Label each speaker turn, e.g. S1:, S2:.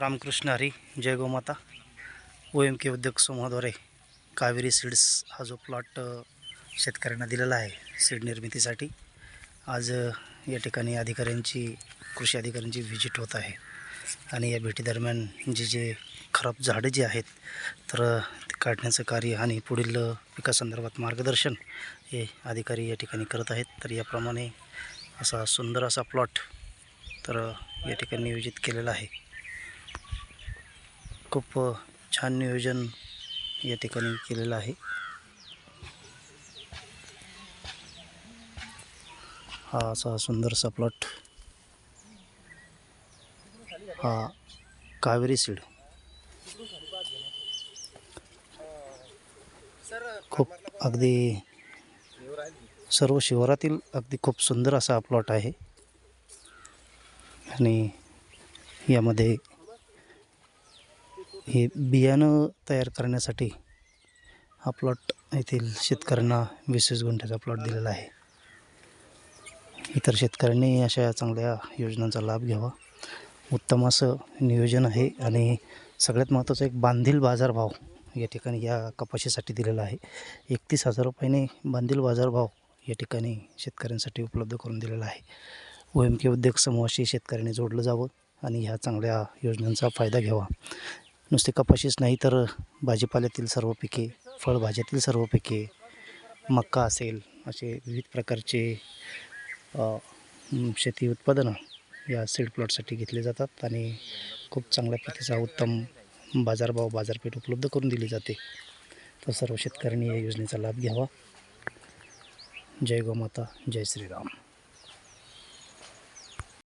S1: रामकृष्ण हरी जय गोमाता. O M के उद्योग समूहाद्वारे Kaveri seeds हा जो प्लॉट शेतकऱ्यांना दिलेला आहे सीड निर्मितीसाठी. आज या ठिकाणी अधिकाऱ्यांची कृषी अधिकाऱ्यांची व्हिजिट होत आहे. आणि या भेटीदरम्यान जे जे खराब झाडं जी आहेत तर ते काढण्याचं कार्य आणि पुढील पिकासंदर्भात मार्गदर्शन हे अधिकारी या ठिकाणी करत आहेत. तर याप्रमाणे असा सुंदर असा प्लॉट तर या ठिकाणी नियोजित केलेला आहे. खूप छान नियोजन या ठिकाणी केलेलं आहे. हा असा सुंदरसा प्लॉट हा कावेरी सीड. खूप अगदी सर्व शिवारातील अगदी खूप सुंदर असा प्लॉट आहे. आणि यामध्ये हे बियाणं तयार करण्यासाठी हा प्लॉट येथील शेतकऱ्यांना वीस वीस गुंठ्याचा प्लॉट दिलेला आहे. इतर शेतकऱ्यांनी अशा चांगल्या योजनांचा लाभ घ्यावा. उत्तम असं नियोजन आहे आणि सगळ्यात महत्त्वाचं एक बांधील बाजारभाव या ठिकाणी या कपाशीसाठी दिलेला आहे. एकतीस हजार रुपयाने बांधील बाजारभाव या ठिकाणी शेतकऱ्यांसाठी उपलब्ध करून दिलेला आहे. ओ एम के उद्योग समूहाशी शेतकऱ्यांनी जोडलं जावं आणि ह्या चांगल्या योजनांचा फायदा घ्यावा. नुसते कपाशीच नाही तर भाजीपाल्यातील सर्व पिके फळभाज्यातील सर्व पिके मक्का असेल असे विविध प्रकारचे शेती उत्पादनं या सीड प्लॉटसाठी घेतले जातात आणि खूप चांगल्या प्रतीचा उत्तम बाजारभाव बाजारपेठ उपलब्ध करून दिली जाते. तर सर्व शेतकऱ्यांनी या योजनेचा लाभ घ्यावा. जय गोमाता जय श्रीराम.